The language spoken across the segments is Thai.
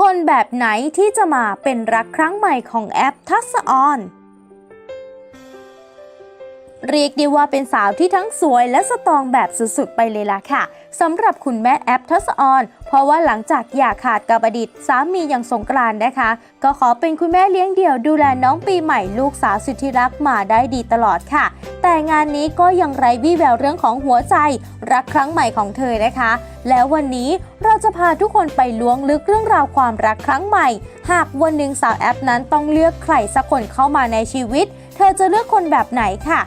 คนแบบไหนที่จะมาเป็นรักครั้งใหม่ของแอปทัศออน เรียกได้ว่าเป็นสาวที่ทั้งสวยและสตรองแบบสุดๆ ไปเลยล่ะค่ะสำหรับคุณแม่แอปทัศออน เพราะว่าหลังจากอย่าขาดกับอดีตสามีอย่างสงกรานต์นะคะ ก็ขอเป็นคุณแม่เลี้ยงเดี่ยวดูแลน้องปีใหม่ลูกสาวสุดที่รักมาได้ดีตลอดค่ะ แต่งานนี้ก็ยังไร้วี่แววเรื่องของหัวใจ รักครั้งใหม่ของเธอนะคะ แล้ววันนี้เราจะพาทุกคนไปล้วงลึกเรื่องราวความรักครั้งใหม่ หากวันหนึ่งสาวแอปนั้นต้องเลือกใครสักคนเข้ามาในชีวิต เธอจะเลือกคนแบบไหนค่ะ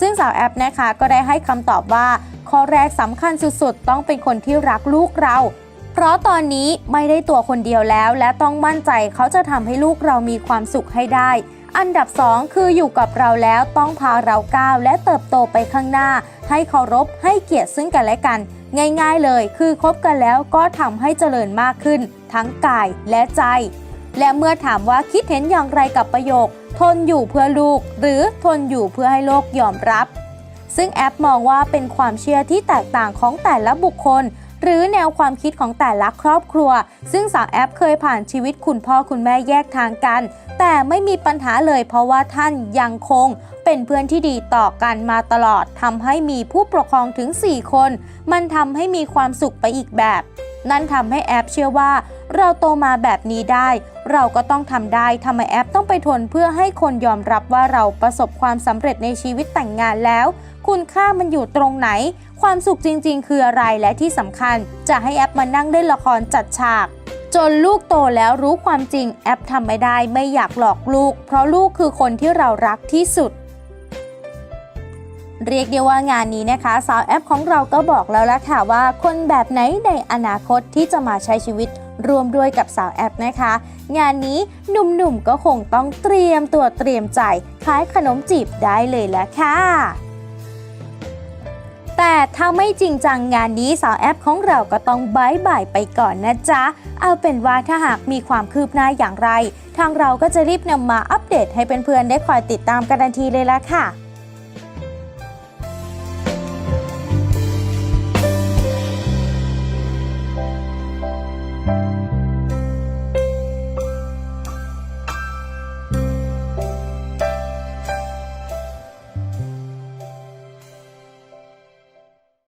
ซึ่งสาวแอปนะคะก็ได้ให้คำตอบว่า ข้อแรกสำคัญสุดๆ ต้องเป็นคนที่รักลูกเรา เพราะตอนนี้ไม่ได้ตัวคนเดียวแล้ว และต้องมั่นใจเขาจะทำให้ลูกเรามีความสุขให้ได้ อันดับ 2 คืออยู่กับเราแล้วต้องพาเราก้าวและเติบโตไปข้างหน้า ให้เคารพให้เกียรติซึ่งกันและกัน ง่าย ๆ เลย คือคบกันแล้วก็ทำให้เจริญมากขึ้น ทั้งกายและใจ และเมื่อถามว่าคิดเห็นอย่างไรกับประโยค ทนอยู่เพื่อลูก หรือทนอยู่เพื่อให้โลกยอมรับ ซึ่งแอปมองว่าเป็นความเชื่อที่แตกต่างของแต่ละบุคคล หรือแนวความคิดของแต่ละครอบครัว ซึ่งสาวแอปเคยผ่านชีวิตคุณพ่อคุณแม่แยกทางกัน แต่ไม่มีปัญหาเลยเพราะว่าท่านยังคงเป็นเพื่อนที่ดีต่อกันมาตลอดทำให้มีผู้ปกครองถึง 4 คน มันทำให้มีความสุขไปอีกแบบ นั่นทำให้แอปเชื่อว่า เราโตมาแบบนี้ได้ เราก็ต้องทำได้ทำไมแอปต้องไปทนเพื่อให้คนยอมรับว่าเราประสบความสำเร็จในชีวิตแต่งงานแล้ว คุณค่ามันอยู่ตรงไหน ความสุขจริง ๆ คืออะไรและที่สำคัญ จะให้แอปมานั่งเล่นละครจัดฉากจนลูกโตแล้วรู้ความจริงแอปทำไม่ได้ไม่อยากหลอกลูก เพราะลูกคือคนที่เรารักที่สุด เรียกได้ว่างานนี้นะคะ สาวแอปของเราก็บอกแล้วละค่ะว่า คนแบบไหนในอนาคตที่จะมาใช้ชีวิตรวมด้วยกับสาวแอปนะคะ งานนี้หนุ่มๆก็คงต้องเตรียมตัวเตรียมใจขายขนมจีบได้เลยละค่ะแต่ถ้าไม่จริงจังงานนี้สาวแอปของเราก็ต้องบายบายไปก่อนนะจ๊ะ เอาเป็นว่าถ้าหากมีความคืบหน้าอย่างไร ทางเราก็จะรีบนำมาอัปเดตให้เพื่อนๆได้คอยติดตามกันทันทีเลยละค่ะ